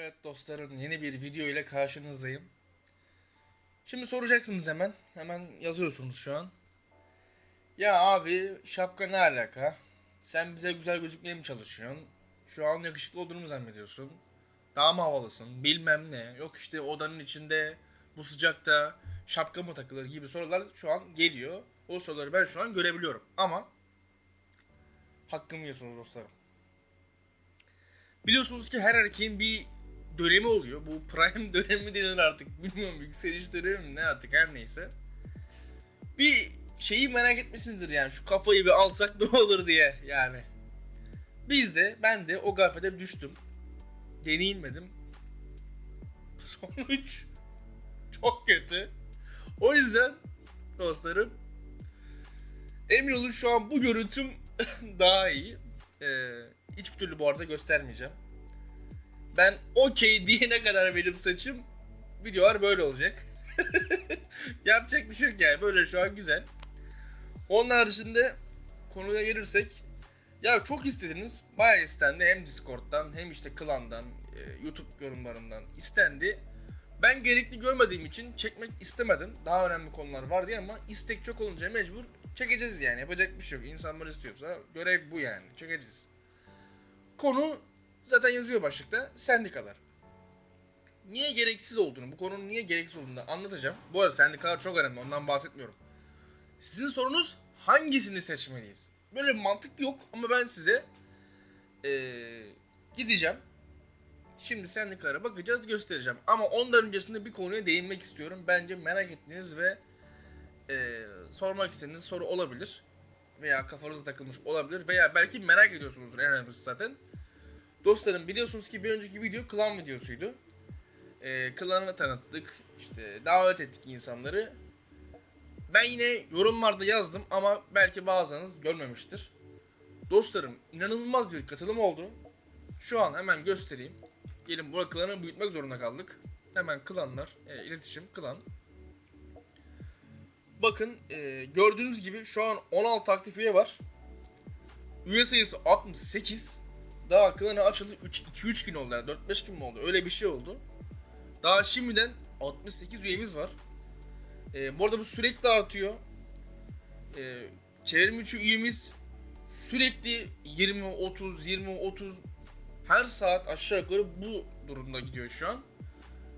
Evet dostlarım yeni bir video ile karşınızdayım. Şimdi soracaksınız hemen. Hemen yazıyorsunuz şu an. Ya abi şapka ne alaka? Sen bize güzel gözükmeye mi çalışıyorsun? Şu an yakışıklı olduğunu mu zannediyorsun? Daha mı havalısın? Bilmem ne. Yok işte odanın içinde bu sıcakta şapka mı takılır gibi sorular şu an geliyor. O soruları ben şu an görebiliyorum. Ama hakkımı yiyorsunuz dostlarım. Biliyorsunuz ki her erkeğin bir dönemi oluyor. Bu prime dönemi denir artık. Bilmiyorum yükseliş dönemi mi ne artık her neyse. Bir şeyi merak etmişsinizdir yani şu kafayı bir alsak ne olur diye yani. Biz de ben de o gafete düştüm. Deneyimledim. Sonuç çok kötü. O yüzden dostlarım emin olun şu an bu görüntüm daha iyi. Ee, hiçbir türlü bu arada göstermeyeceğim. Ben okey diyene kadar benim saçım videolar böyle olacak. Yapacak bir şey yok yani. Böyle şu an güzel. Onun haricinde konuya gelirsek ya çok istediniz. Bayağı istendi. Hem Discord'dan hem işte Klan'dan, e, YouTube yorumlarından istendi. Ben gerekli görmediğim için çekmek istemedim. Daha önemli konular vardı ama istek çok olunca mecbur çekeceğiz yani. Yapacak bir şey yok. İnsanlar istiyorsa görev bu yani. Çekeceğiz. Konu zaten yazıyor başlıkta. Sendikalar. Niye gereksiz olduğunu, bu konunun niye gereksiz olduğunu anlatacağım. Bu arada sendikalar çok önemli. Ondan bahsetmiyorum. Sizin sorunuz hangisini seçmeliyiz? Böyle bir mantık yok ama ben size eee, gideceğim. Şimdi sendikalara bakacağız, göstereceğim. Ama ondan öncesinde bir konuya değinmek istiyorum. Bence merak ettiğiniz ve eee, sormak istediğiniz soru olabilir. Veya kafanıza takılmış olabilir. Veya belki merak ediyorsunuzdur en önemlisi zaten. Dostlarım biliyorsunuz ki bir önceki video klan videosuydu. Ee, klanı tanıttık. işte davet ettik insanları. Ben yine yorumlarda yazdım ama belki bazılarınız görmemiştir. Dostlarım inanılmaz bir katılım oldu. Şu an hemen göstereyim. Gelin bu klanı büyütmek zorunda kaldık. Hemen klanlar, e, iletişim, klan. Bakın e, gördüğünüz gibi şu an 16 aktif üye var. Üye sayısı 68. Daha klanı açıldı 2-3 gün oldu yani 4-5 gün mü oldu öyle bir şey oldu. Daha şimdiden 68 üyemiz var. Ee, bu arada bu sürekli artıyor. Ee, çevrimiçi üyemiz sürekli 20 30 20 30 her saat aşağı yukarı bu durumda gidiyor şu an.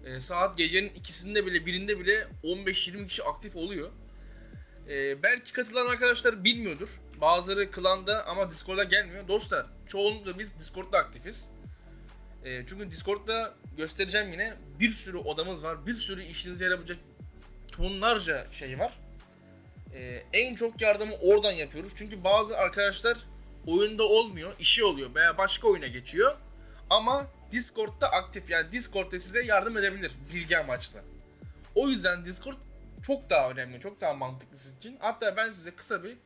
Ee, saat gecenin ikisinde bile birinde bile 15-20 kişi aktif oluyor. Ee, belki katılan arkadaşlar bilmiyordur. Bazıları klanda ama Discord'a gelmiyor. Dostlar çoğunlukla biz Discord'da aktifiz. Ee, çünkü Discord'da göstereceğim yine bir sürü odamız var. Bir sürü işinize yaramayacak tonlarca şey var. Ee, en çok yardımı oradan yapıyoruz. Çünkü bazı arkadaşlar oyunda olmuyor, işi oluyor veya başka oyuna geçiyor. Ama Discord'da aktif yani Discord'da size yardım edebilir bilgi amaçlı. O yüzden Discord çok daha önemli, çok daha mantıklı sizin için. Hatta ben size kısa bir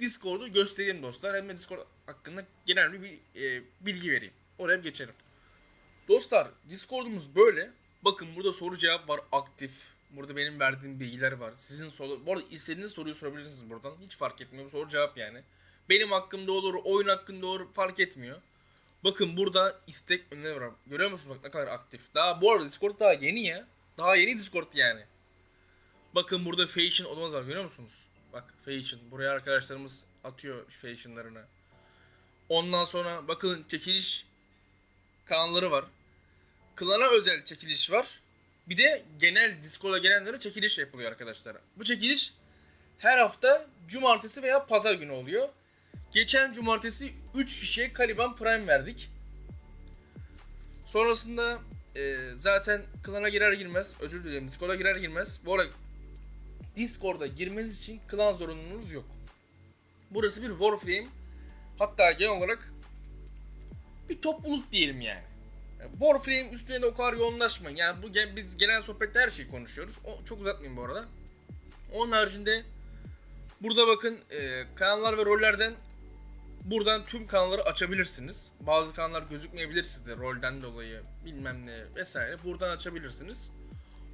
Discord'u göstereyim dostlar. Hem de Discord hakkında genel bir e, bilgi vereyim. Oraya bir geçelim. Dostlar Discord'umuz böyle. Bakın burada soru cevap var aktif. Burada benim verdiğim bilgiler var. Sizin soru, bu arada istediğiniz soruyu sorabilirsiniz buradan. Hiç fark etmiyor. Bu soru cevap yani. Benim hakkımda olur, oyun hakkında olur fark etmiyor. Bakın burada istek öneri var. Görüyor musunuz bak ne kadar aktif. Daha bu arada Discord daha yeni ya. Daha yeni Discord yani. Bakın burada Fashion odamız var görüyor musunuz? Bak Fashion. Buraya arkadaşlarımız atıyor Fashion'larını. Ondan sonra bakın çekiliş kanalları var. Klana özel çekiliş var. Bir de genel Discord'a gelenlere çekiliş yapılıyor arkadaşlar. Bu çekiliş her hafta cumartesi veya pazar günü oluyor. Geçen cumartesi 3 kişiye Caliban Prime verdik. Sonrasında e, zaten klana girer girmez, özür dilerim Discord'a girer girmez. Bu arada Discord'a girmeniz için klan zorunluluğunuz yok. Burası bir Warframe. Hatta genel olarak bir topluluk diyelim yani. Warframe üstüne de o kadar yoğunlaşmayın. Yani bu biz genel sohbette her şeyi konuşuyoruz. O, çok uzatmayayım bu arada. Onun haricinde burada bakın e, kanallar ve rollerden buradan tüm kanalları açabilirsiniz. Bazı kanallar gözükmeyebilir sizde rolden dolayı bilmem ne vesaire. Buradan açabilirsiniz.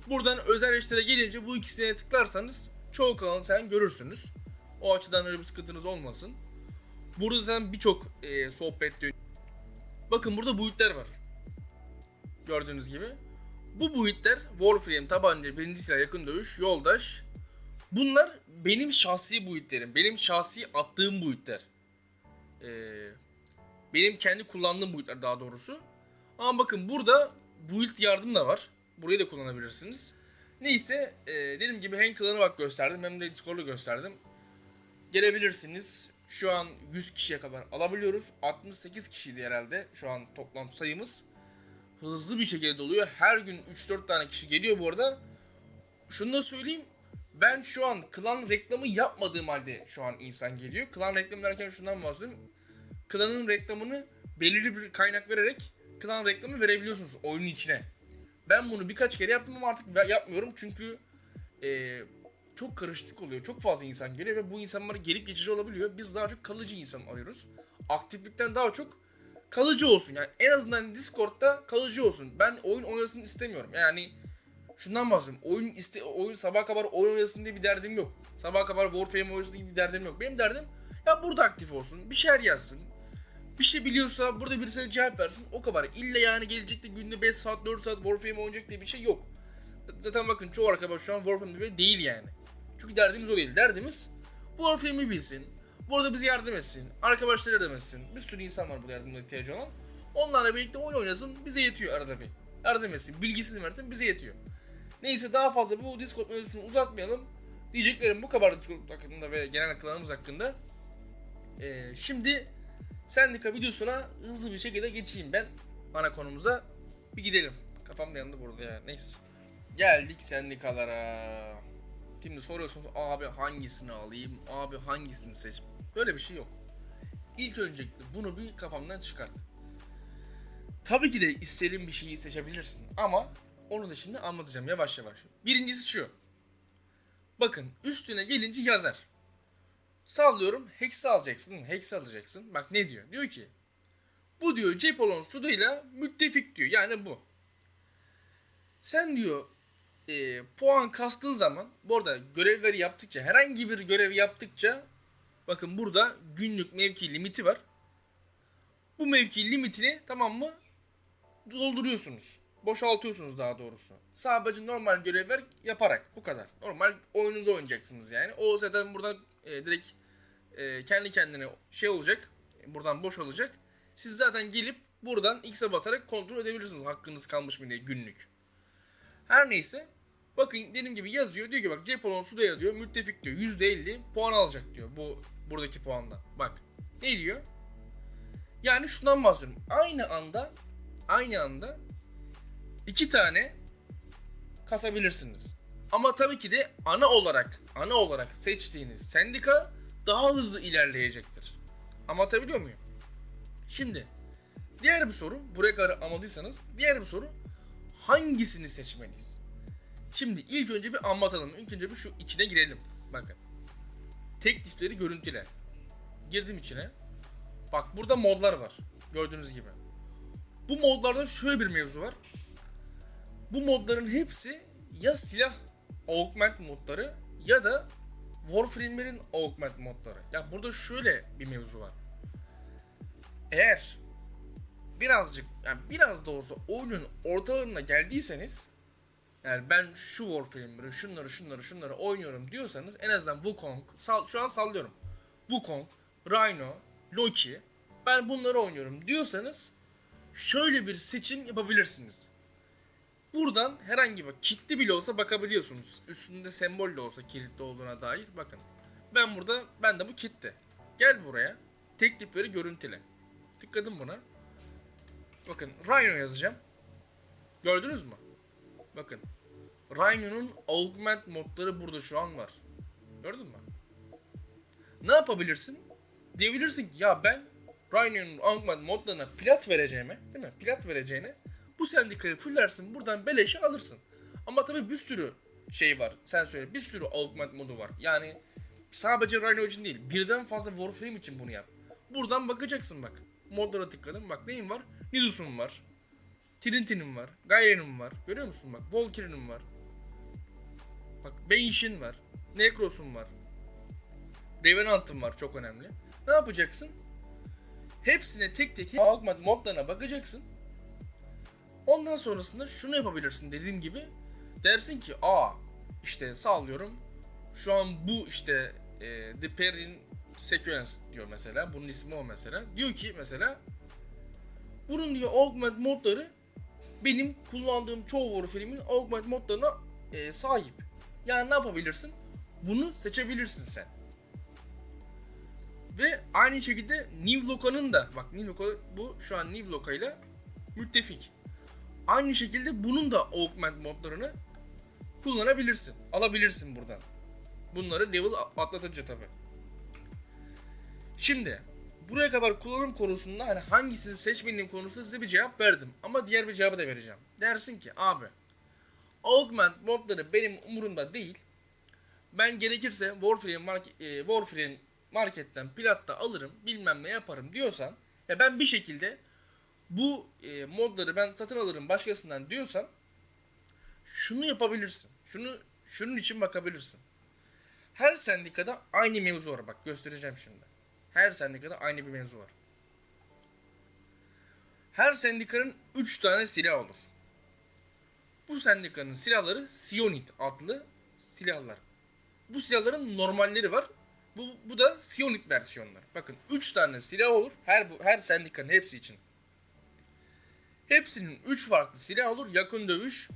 Buradan özel işlere gelince bu ikisine tıklarsanız çoğu kanalı sen görürsünüz. O açıdan öyle bir sıkıntınız olmasın. Burada zaten birçok e, sohbet dönüyor. Bakın burada boyutlar var. Gördüğünüz gibi. Bu buitler Warframe, tabanca, birinci silah, yakın dövüş, yoldaş. Bunlar benim şahsi buitlerim. Benim şahsi attığım buitler. Ee, benim kendi kullandığım buitler daha doğrusu. Ama bakın burada build yardım da var. Burayı da kullanabilirsiniz. Neyse e, dediğim gibi hem bak gösterdim hem de Discord'u gösterdim. Gelebilirsiniz. Şu an 100 kişiye kadar alabiliyoruz. 68 kişiydi herhalde şu an toplam sayımız. Hızlı bir şekilde doluyor. Her gün 3-4 tane kişi geliyor bu arada. Şunu da söyleyeyim. Ben şu an klan reklamı yapmadığım halde şu an insan geliyor. Klan reklamı derken şundan bahsediyorum. Klanın reklamını belirli bir kaynak vererek klan reklamı verebiliyorsunuz oyunun içine. Ben bunu birkaç kere yaptım ama artık yapmıyorum çünkü eee, çok karışık oluyor. Çok fazla insan geliyor ve bu insanlar gelip geçici olabiliyor. Biz daha çok kalıcı insan arıyoruz. Aktiflikten daha çok kalıcı olsun. Yani en azından Discord'da kalıcı olsun. Ben oyun oynasın istemiyorum. Yani şundan bahsediyorum. Oyun iste oyun sabah kadar oyun oynasın diye bir derdim yok. Sabah kadar Warframe oynasın diye bir derdim yok. Benim derdim ya burada aktif olsun. Bir şeyler yazsın. Bir şey biliyorsa burada birisine cevap versin. O kadar. İlla yani gelecek de günde 5 saat 4 saat Warframe oynayacak diye bir şey yok. Zaten bakın çoğu arkadaş şu an Warframe'de böyle değil yani. Çünkü derdimiz o değil. Derdimiz Warframe'i bilsin. Burada bize yardım etsin. Arkadaşlar yardım etsin. Bir sürü insan var burada yardıma ihtiyacı olan. Onlarla birlikte oyun oynasın. Bize yetiyor arada bir. Yardım etsin. Bilgisini versin. Bize yetiyor. Neyse daha fazla bu Discord mevzusunu uzatmayalım. Diyeceklerim bu kadar Discord hakkında ve genel klanımız hakkında. Ee, şimdi sendika videosuna hızlı bir şekilde geçeyim ben. Ana konumuza bir gidelim. Kafam da yandı burada ya. Neyse. Geldik sendikalara. Şimdi soruyorsunuz abi hangisini alayım, abi hangisini seç. Böyle bir şey yok. İlk öncelikle bunu bir kafamdan çıkart. Tabii ki de istediğin bir şeyi seçebilirsin ama onu da şimdi anlatacağım yavaş yavaş. Birincisi şu. Bakın üstüne gelince yazar. Sallıyorum hex alacaksın, hex alacaksın. Bak ne diyor? Diyor ki bu diyor Cepolon suduyla müttefik diyor. Yani bu. Sen diyor e, puan kastığın zaman bu arada görevleri yaptıkça herhangi bir görevi yaptıkça bakın burada günlük mevki limiti var. Bu mevki limitini tamam mı dolduruyorsunuz. Boşaltıyorsunuz daha doğrusu. Sadece normal görevler yaparak bu kadar. Normal oyununuzu oynayacaksınız yani. O zaten buradan e, direkt e, kendi kendine şey olacak. Buradan boş olacak. Siz zaten gelip buradan X'e basarak kontrol edebilirsiniz hakkınız kalmış mı diye günlük. Her neyse. Bakın dediğim gibi yazıyor. Diyor ki bak Cepolon Sudaya diyor. Müttefik diyor. %50 puan alacak diyor. Bu buradaki puandan. Bak. Ne diyor? Yani şundan bahsediyorum. Aynı anda aynı anda iki tane kasabilirsiniz. Ama tabii ki de ana olarak ana olarak seçtiğiniz sendika daha hızlı ilerleyecektir. Anlatabiliyor muyum? Şimdi diğer bir soru buraya kadar anladıysanız diğer bir soru hangisini seçmeliyiz? Şimdi ilk önce bir anlatalım. İlk önce bir şu içine girelim. Bakın. Teklifleri görüntüler. Girdim içine. Bak burada modlar var. Gördüğünüz gibi. Bu modlarda şöyle bir mevzu var. Bu modların hepsi ya silah augment modları ya da Warframe'lerin augment modları. Ya burada şöyle bir mevzu var. Eğer birazcık yani biraz da olsa oyunun ortalarına geldiyseniz yani ben şu Warframe'leri şunları şunları şunları oynuyorum diyorsanız en azından Wukong sal, şu an sallıyorum. Wukong, Rhino, Loki ben bunları oynuyorum diyorsanız şöyle bir seçim yapabilirsiniz. Buradan herhangi bir kilitli bile olsa bakabiliyorsunuz. Üstünde sembol de olsa kilitli olduğuna dair. Bakın. Ben burada, ben de bu kilitli. Gel buraya. Teklifleri görüntüle. Tıkladım buna. Bakın Rhino yazacağım. Gördünüz mü? Bakın. Rhino'nun augment modları burada şu an var. Gördün mü? Ne yapabilirsin? Diyebilirsin ki ya ben Rhino'nun augment modlarına plat vereceğime, değil mi? Plat vereceğine bu sendikayı fullersin buradan beleşe alırsın. Ama tabii bir sürü şey var. Sen söyle bir sürü augment modu var. Yani sadece Rhino için değil. Birden fazla Warframe için bunu yap. Buradan bakacaksın bak. Modlara tıkladım. Bak neyim var? Nidus'um var. Trinti'nin var. Gairen'in var. Görüyor musun bak? Valkyrie'nin var. Bak Banish'in var. Necros'un var. Revenant'ın var çok önemli. Ne yapacaksın? Hepsine tek tek augment modlarına bakacaksın. Ondan sonrasında şunu yapabilirsin dediğim gibi. Dersin ki aa işte sağlıyorum. Şu an bu işte e, The Perrin Sequence diyor mesela. Bunun ismi o mesela. Diyor ki mesela bunun diyor augment modları benim kullandığım çoğu Warframe'in augment modlarına e, sahip. Yani ne yapabilirsin? Bunu seçebilirsin sen. Ve aynı şekilde Nivloka'nın da bak Nivloka bu şu an Nivloka ile müttefik. Aynı şekilde bunun da augment modlarını kullanabilirsin. Alabilirsin buradan. Bunları level atlatınca tabi. Şimdi buraya kadar kullanım konusunda hani hangisini seçmeliyim konusunda size bir cevap verdim. Ama diğer bir cevabı da vereceğim. Dersin ki abi augment modları benim umurumda değil. Ben gerekirse Warframe, market, Warframe marketten platta alırım bilmem ne yaparım diyorsan ya ben bir şekilde bu e, modları ben satın alırım başkasından diyorsan şunu yapabilirsin. Şunu şunun için bakabilirsin. Her sendikada aynı mevzu var bak göstereceğim şimdi. Her sendikada aynı bir mevzu var. Her sendikanın 3 tane silah olur. Bu sendikanın silahları Sionit adlı silahlar. Bu silahların normalleri var. Bu, bu da Sionit versiyonlar. Bakın 3 tane silah olur her her sendikanın hepsi için. Hepsinin 3 farklı silah olur. Yakın dövüş,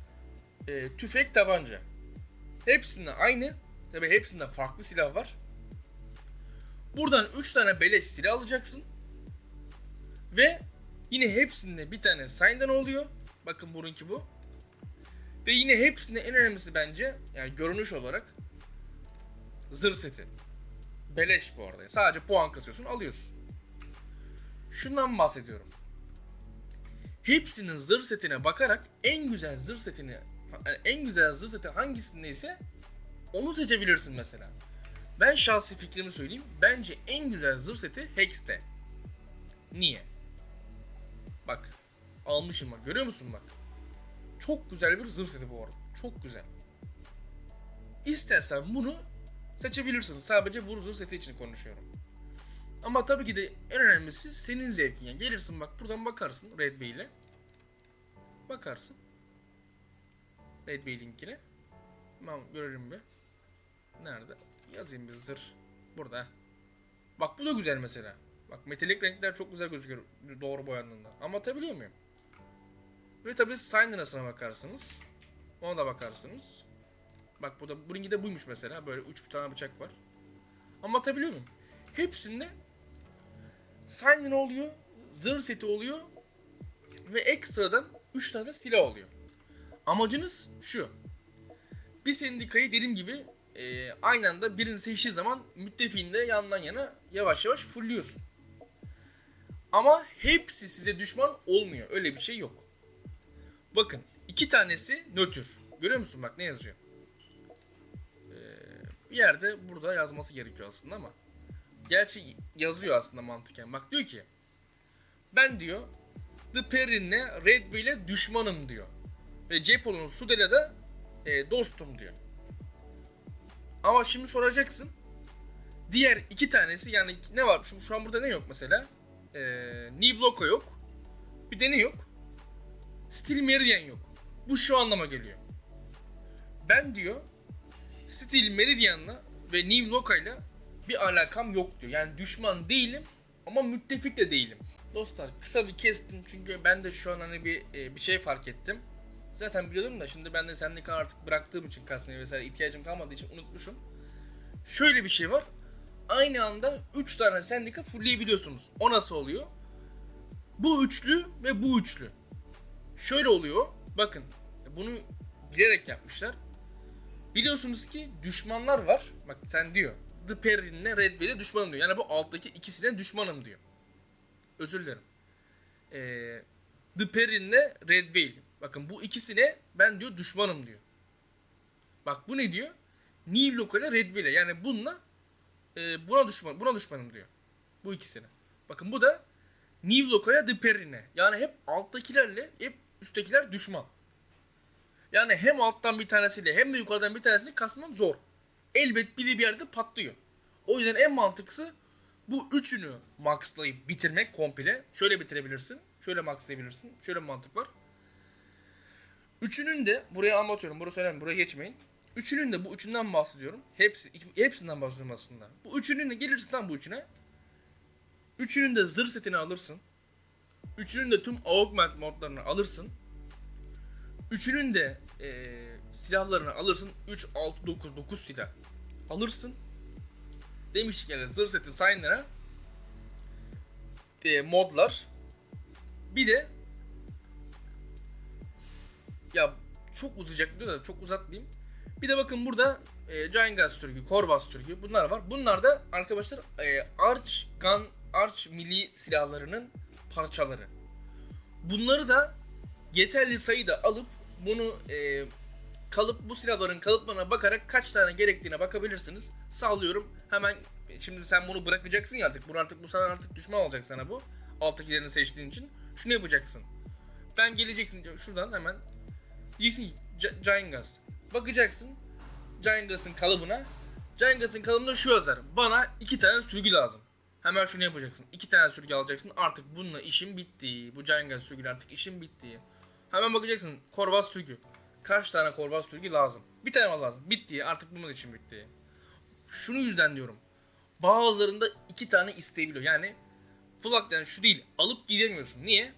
e, tüfek, tabanca. Hepsinde aynı. Tabi hepsinde farklı silah var. Buradan 3 tane beleş silah alacaksın. Ve yine hepsinde bir tane sign'dan oluyor. Bakın bununki bu. Ve yine hepsinde en önemlisi bence yani görünüş olarak zırh seti. Beleş bu arada. Sadece puan kasıyorsun alıyorsun. Şundan bahsediyorum. Hepsinin zırh setine bakarak en güzel zırh setini yani en güzel zırh seti hangisindeyse onu seçebilirsin mesela. Ben şahsi fikrimi söyleyeyim. Bence en güzel zırh seti Hex'te. Niye? Bak. Almışım bak. Görüyor musun bak? Çok güzel bir zırh seti bu arada. Çok güzel. İstersen bunu seçebilirsin. Sadece bu zırh seti için konuşuyorum. Ama tabii ki de en önemlisi senin zevkin. Yani gelirsin bak buradan bakarsın Red ile. Bakarsın. Red Bey linkine. Tamam görelim bir. Nerede? Yazayım bir zırh. Burada. Bak bu da güzel mesela. Bak metalik renkler çok güzel gözüküyor doğru boyandığında. Anlatabiliyor muyum? Ve tabii Sign'ına bakarsınız. Ona da bakarsınız. Bak bu da bununki de buymuş mesela. Böyle 3 tane bıçak var. Anlatabiliyor muyum? Hepsinde Sign oluyor. Zırh seti oluyor. Ve ekstradan 3 tane silah oluyor. Amacınız şu. Bir sendikayı dediğim gibi e, aynı anda birini seçtiği zaman müttefiğinde yandan yana yavaş yavaş fulluyorsun. Ama hepsi size düşman olmuyor. Öyle bir şey yok. Bakın iki tanesi nötr. Görüyor musun bak ne yazıyor? Ee, bir yerde burada yazması gerekiyor aslında ama. Gerçi yazıyor aslında mantıken. Bak diyor ki ben diyor The Perrin'le Red Bull ile düşmanım diyor. Ve Cepol'un Sudela da e, dostum diyor. Ama şimdi soracaksın. Diğer iki tanesi yani ne var? Şu, şu an burada ne yok mesela? Ee, Nibloko yok. Bir de ne yok? Steel Meridian yok. Bu şu anlama geliyor. Ben diyor Steel Meridian'la ve Nibloka'yla bir alakam yok diyor. Yani düşman değilim ama müttefik de değilim. Dostlar kısa bir kestim çünkü ben de şu an hani bir e, bir şey fark ettim. Zaten biliyordum da şimdi ben de sendika artık bıraktığım için kasmaya vesaire ihtiyacım kalmadığı için unutmuşum. Şöyle bir şey var. Aynı anda 3 tane sendika fullleyebiliyorsunuz. O nasıl oluyor? Bu üçlü ve bu üçlü. Şöyle oluyor. Bakın bunu bilerek yapmışlar. Biliyorsunuz ki düşmanlar var. Bak sen diyor. The Perrin'le Red Veil'e düşmanım diyor. Yani bu alttaki ikisine düşmanım diyor. Özür dilerim. Ee, The Perrin'le Red Veil. Bakın bu ikisine ben diyor düşmanım diyor. Bak bu ne diyor? New Local ile Red Veil'e. Yani bununla e, buna düşman buna düşmanım diyor. Bu ikisine. Bakın bu da New Local'e The Perrin'e. Yani hep alttakilerle hep üsttekiler düşman. Yani hem alttan bir tanesiyle hem de yukarıdan bir tanesini kasmam zor. Elbet biri bir yerde patlıyor. O yüzden en mantıklısı bu üçünü maxlayıp bitirmek komple. Şöyle bitirebilirsin. Şöyle maxlayabilirsin. Şöyle bir mantık var. Üçünün de buraya anlatıyorum. Burası önemli. Buraya geçmeyin. Üçünün de bu üçünden bahsediyorum. Hepsi hepsinden bahsediyorum aslında. Bu üçünün de gelirsin tam bu üçüne. Üçünün de zırh setini alırsın. Üçünün de tüm augment modlarını alırsın. Üçünün de eee, silahlarını alırsın. 3, 6, 9, 9 silah alırsın. Demiş ki zırh seti signlara e, modlar. Bir de ya çok uzayacak video da çok uzatmayayım. Bir de bakın burada e, Giant sürgü, Corvus sürgü bunlar var. Bunlar da arkadaşlar e, Arch Gun, Arch Mili silahlarının parçaları. Bunları da yeterli sayıda alıp bunu e, kalıp bu silahların kalıplarına bakarak kaç tane gerektiğine bakabilirsiniz. Sağlıyorum. Hemen şimdi sen bunu bırakacaksın ya artık. Bu artık bu sana artık düşman olacak sana bu. Alttakilerini seçtiğin için. Şunu yapacaksın. Ben geleceksin. Şuradan hemen diyeceksin ki Gi- Giant Gas. Bakacaksın Giant Gas'ın kalıbına. Giant Gas'ın kalıbında şu yazar. Bana iki tane sürgü lazım. Hemen şunu yapacaksın. İki tane sürgü alacaksın. Artık bununla işim bitti. Bu Giant Gas sürgüyle artık işim bitti. Hemen bakacaksın. Korvas sürgü. Kaç tane korvas sürgü lazım? Bir tane lazım. Bitti. Artık bunun için bitti. Şunu yüzden diyorum. Bazılarında iki tane isteyebiliyor. Yani flak yani şu değil. Alıp gidemiyorsun. Niye?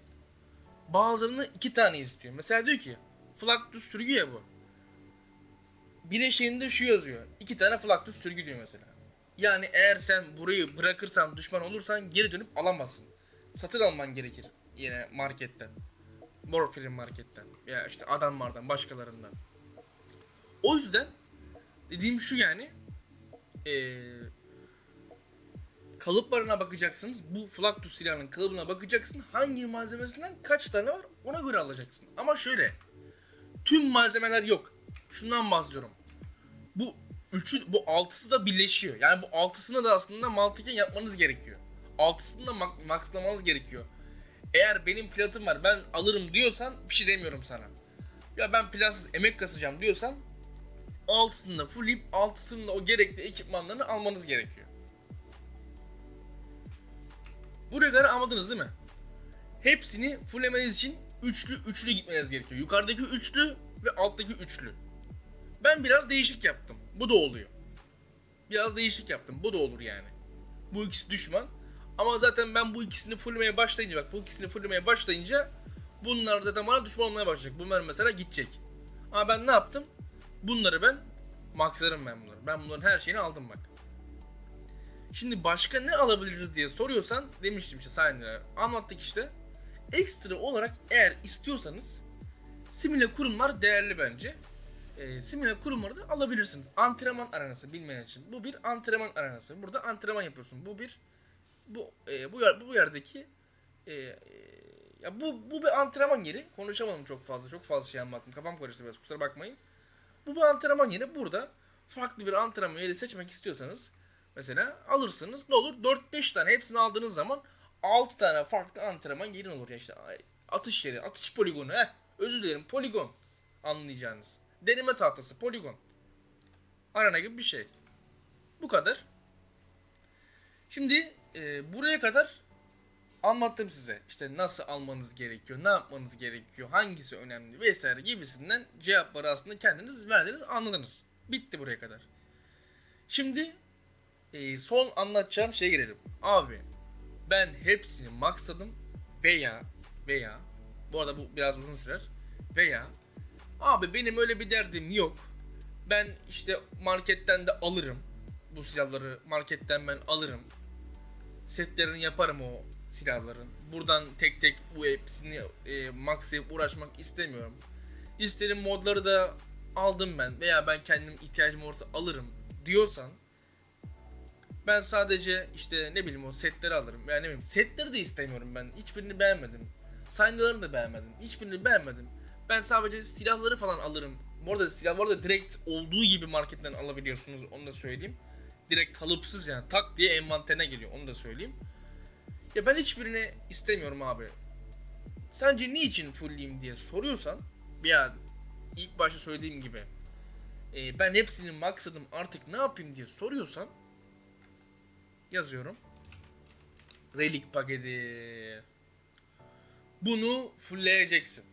Bazılarını iki tane istiyor. Mesela diyor ki Flactus sürgü ya bu. Bileşiğinde şu yazıyor. İki tane Flactus sürgü diyor mesela. Yani eğer sen burayı bırakırsan düşman olursan geri dönüp alamazsın. Satın alman gerekir yine marketten. Morfilin marketten. Ya işte adamlardan başkalarından. O yüzden dediğim şu yani eee kalıplarına bakacaksınız. Bu Flactus silahının kalıbına bakacaksın. Hangi malzemesinden kaç tane var ona göre alacaksın. Ama şöyle. Tüm malzemeler yok. Şundan bahsediyorum. Bu üçü, bu altısı da birleşiyor. Yani bu altısını da aslında mantıken yapmanız gerekiyor. Altısını da mak- maxlamanız gerekiyor. Eğer benim platım var ben alırım diyorsan bir şey demiyorum sana. Ya ben platsız emek kasacağım diyorsan altısını da fullleyip altısını da o gerekli ekipmanlarını almanız gerekiyor. Buraya kadar anladınız değil mi? Hepsini fulllemeniz için üçlü üçlü gitmeniz gerekiyor. Yukarıdaki üçlü ve alttaki üçlü. Ben biraz değişik yaptım. Bu da oluyor. Biraz değişik yaptım. Bu da olur yani. Bu ikisi düşman. Ama zaten ben bu ikisini fulllemeye başlayınca bak bu ikisini fulllemeye başlayınca bunlar zaten bana düşman olmaya başlayacak. Bunlar mesela gidecek. Ama ben ne yaptım? Bunları ben maxlarım ben bunları. Ben bunların her şeyini aldım bak. Şimdi başka ne alabiliriz diye soruyorsan demiştim işte sayende anlattık işte. Ekstra olarak eğer istiyorsanız simüle kurumlar değerli bence. E, simüle kurumları da alabilirsiniz. Antrenman arenası bilmeyen için. Bu bir antrenman arenası. Burada antrenman yapıyorsun. Bu bir bu e, bu yer, bu yerdeki e, e, ya bu bu bir antrenman yeri. Konuşamadım çok fazla. Çok fazla şey anlattım. Kafam karıştı biraz. Kusura bakmayın. Bu bir antrenman yeri. Burada farklı bir antrenman yeri seçmek istiyorsanız mesela alırsınız. Ne olur? 4-5 tane hepsini aldığınız zaman 6 tane farklı antrenman yerin olur ya işte. Atış yeri, atış poligonu. Heh, özür dilerim. Poligon anlayacağınız. Deneme tahtası, poligon. Arena gibi bir şey. Bu kadar. Şimdi e, buraya kadar anlattım size. İşte nasıl almanız gerekiyor, ne yapmanız gerekiyor, hangisi önemli vesaire gibisinden cevapları aslında kendiniz verdiniz, anladınız. Bitti buraya kadar. Şimdi e, son anlatacağım şeye girelim. Abi ben hepsini maxladım veya veya bu arada bu biraz uzun sürer veya abi benim öyle bir derdim yok. Ben işte marketten de alırım. Bu silahları marketten ben alırım. Setlerini yaparım o silahların. Buradan tek tek bu hepsini e, maxlayıp uğraşmak istemiyorum. İsterim modları da aldım ben veya ben kendim ihtiyacım olursa alırım diyorsan ben sadece işte ne bileyim o setleri alırım. Yani ne bileyim setleri de istemiyorum ben. Hiçbirini beğenmedim. Saynalarını da beğenmedim. Hiçbirini beğenmedim. Ben sadece silahları falan alırım. Bu arada silahları da direkt olduğu gibi marketten alabiliyorsunuz. Onu da söyleyeyim. Direkt kalıpsız yani tak diye envanterine geliyor. Onu da söyleyeyim. Ya ben hiçbirini istemiyorum abi. Sence niçin fullleyeyim diye soruyorsan ya ilk başta söylediğim gibi e, ben hepsini maksadım artık ne yapayım diye soruyorsan yazıyorum. Relik paketi. Bunu fullleyeceksin.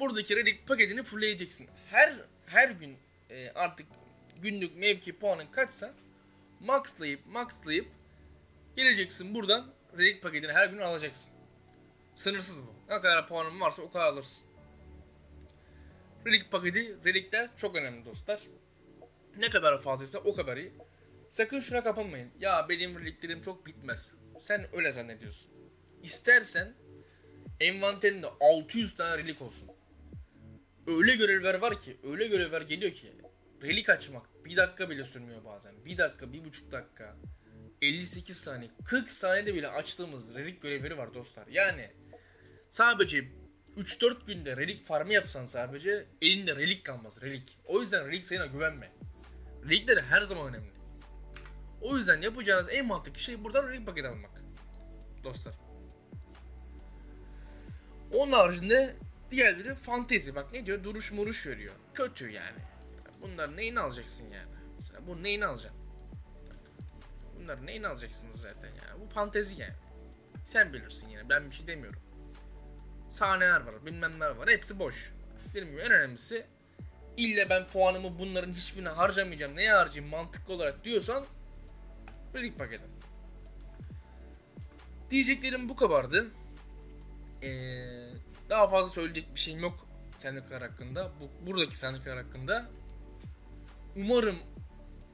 buradaki relik paketini fullleyeceksin. Her her gün e, artık günlük mevki puanın kaçsa maxlayıp maxlayıp geleceksin buradan relik paketini her gün alacaksın. Sınırsız bu. Ne kadar puanın varsa o kadar alırsın. Relik paketi, relikler çok önemli dostlar. Ne kadar fazlaysa o kadar iyi. Sakın şuna kapılmayın. Ya benim reliklerim çok bitmez. Sen öyle zannediyorsun. İstersen envanterinde 600 tane relik olsun. Öyle görevler var ki, öyle görevler geliyor ki relik açmak bir dakika bile sürmüyor bazen. Bir dakika, bir buçuk dakika. 58 saniye, 40 saniyede bile açtığımız relik görevleri var dostlar. Yani sadece 3-4 günde relik farmı yapsan sadece elinde relik kalmaz relik. O yüzden relik sayına güvenme. Relikleri her zaman önemli. O yüzden yapacağınız en mantıklı şey buradan relik paket almak. Dostlar. Onun haricinde diğerleri fantezi. Bak ne diyor? Duruş muruş veriyor. Kötü yani. Bunlar neyini alacaksın yani? Mesela bu neyini alacaksın? Bunlar neyini alacaksınız zaten yani? Bu fantezi yani. Sen bilirsin yani. Ben bir şey demiyorum. Sahneler var, bilmem neler var. Hepsi boş. Dediğim gibi en önemlisi ille ben puanımı bunların hiçbirine harcamayacağım. Neye harcayayım mantıklı olarak diyorsan Relik paketi. Diyeceklerim bu kadardı. Ee, daha fazla söyleyecek bir şeyim yok sandıklar hakkında. Bu, buradaki sandıklar hakkında. Umarım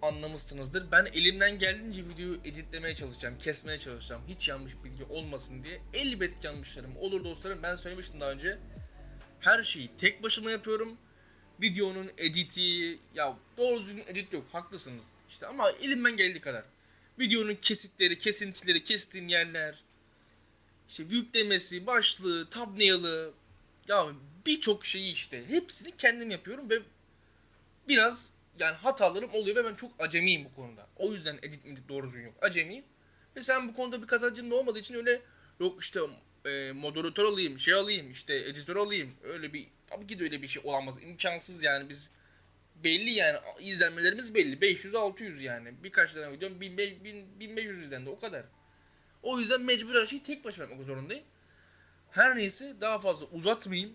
anlamışsınızdır. Ben elimden geldiğince videoyu editlemeye çalışacağım, kesmeye çalışacağım. Hiç yanlış bilgi olmasın diye. Elbet yanlışlarım olur dostlarım. Ben söylemiştim daha önce. Her şeyi tek başıma yapıyorum. Videonun editi, ya doğru düzgün edit yok. Haklısınız. İşte ama elimden geldiği kadar. Videonun kesitleri, kesintileri, kestiğim yerler, işte yüklemesi, başlığı, thumbnail'ı, ya birçok şeyi işte hepsini kendim yapıyorum ve biraz yani hatalarım oluyor ve ben çok acemiyim bu konuda. O yüzden edit edit doğru düzgün yok. Acemiyim. Ve sen bu konuda bir kazancın da olmadığı için öyle yok işte e, moderatör alayım, şey alayım, işte editör alayım. Öyle bir tabii ki de öyle bir şey olamaz. İmkansız yani biz belli yani izlenmelerimiz belli. 500 600 yani. Birkaç tane videom 1500 izlendi o kadar. O yüzden mecbur her şeyi tek başıma yapmak zorundayım. Her neyse daha fazla uzatmayayım.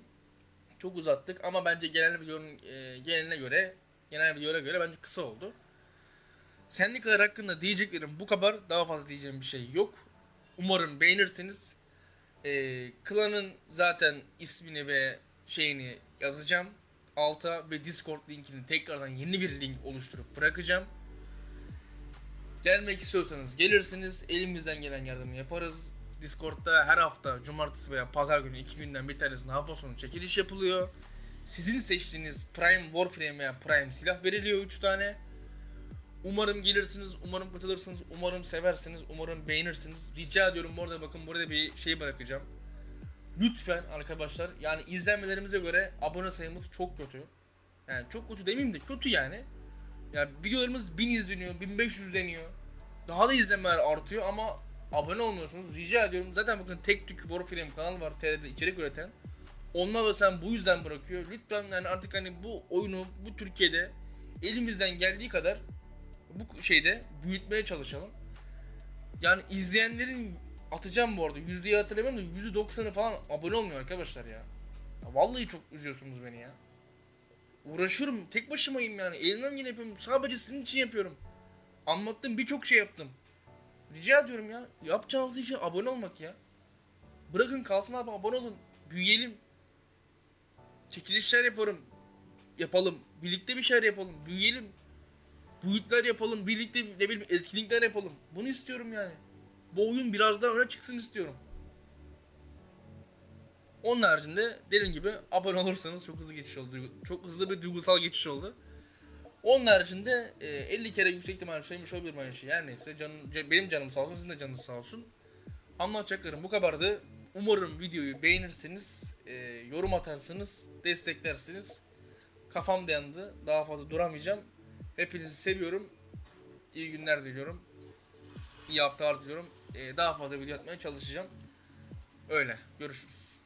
Çok uzattık ama bence genel videonun e, geneline göre genel videoya göre bence kısa oldu. Sendikalar hakkında diyeceklerim bu kadar. Daha fazla diyeceğim bir şey yok. Umarım beğenirsiniz. E, klanın zaten ismini ve şeyini yazacağım alta ve Discord linkini tekrardan yeni bir link oluşturup bırakacağım. Gelmek istiyorsanız gelirsiniz. Elimizden gelen yardımı yaparız. Discord'da her hafta cumartesi veya pazar günü iki günden bir tanesinde hafta sonu çekiliş yapılıyor. Sizin seçtiğiniz Prime Warframe veya Prime silah veriliyor 3 tane. Umarım gelirsiniz, umarım katılırsınız, umarım seversiniz, umarım beğenirsiniz. Rica ediyorum bu arada bakın burada bir şey bırakacağım. Lütfen arkadaşlar yani izlenmelerimize göre abone sayımız çok kötü. Yani çok kötü demeyeyim de kötü yani. Yani videolarımız 1000 izleniyor, 1500 izleniyor. Daha da izlenmeler artıyor ama abone olmuyorsunuz. Rica ediyorum. Zaten bakın tek tük Warframe kanalı var TR'de içerik üreten. Onlar da sen bu yüzden bırakıyor. Lütfen yani artık hani bu oyunu bu Türkiye'de elimizden geldiği kadar bu şeyde büyütmeye çalışalım. Yani izleyenlerin atacağım bu arada. Yüzdeyi hatırlamıyorum da yüzde doksanı falan abone olmuyor arkadaşlar ya. ya. Vallahi çok üzüyorsunuz beni ya. Uğraşıyorum. Tek başımayım yani. Elimden yine yapıyorum. Sadece sizin için yapıyorum. Anlattığım birçok şey yaptım. Rica ediyorum ya. Yapacağınız işe abone olmak ya. Bırakın kalsın abi abone olun. Büyüyelim. Çekilişler yaparım. Yapalım. Birlikte bir şeyler yapalım. Büyüyelim. Boyutlar yapalım. Birlikte ne bileyim etkinlikler yapalım. Bunu istiyorum yani bu oyun biraz daha öne çıksın istiyorum. Onun haricinde dediğim gibi abone olursanız çok hızlı geçiş oldu. Çok hızlı bir duygusal geçiş oldu. Onun haricinde e, 50 kere yüksek ihtimalle söylemiş olabilirim aynı şey. Her neyse canım, benim canım sağ olsun, sizin de canınız sağ olsun. Anlatacaklarım bu kadardı. Umarım videoyu beğenirsiniz, e, yorum atarsınız, desteklersiniz. Kafam dayandı. Daha fazla duramayacağım. Hepinizi seviyorum. İyi günler diliyorum. İyi haftalar diliyorum. Ee, daha fazla video atmaya çalışacağım. Öyle. Görüşürüz.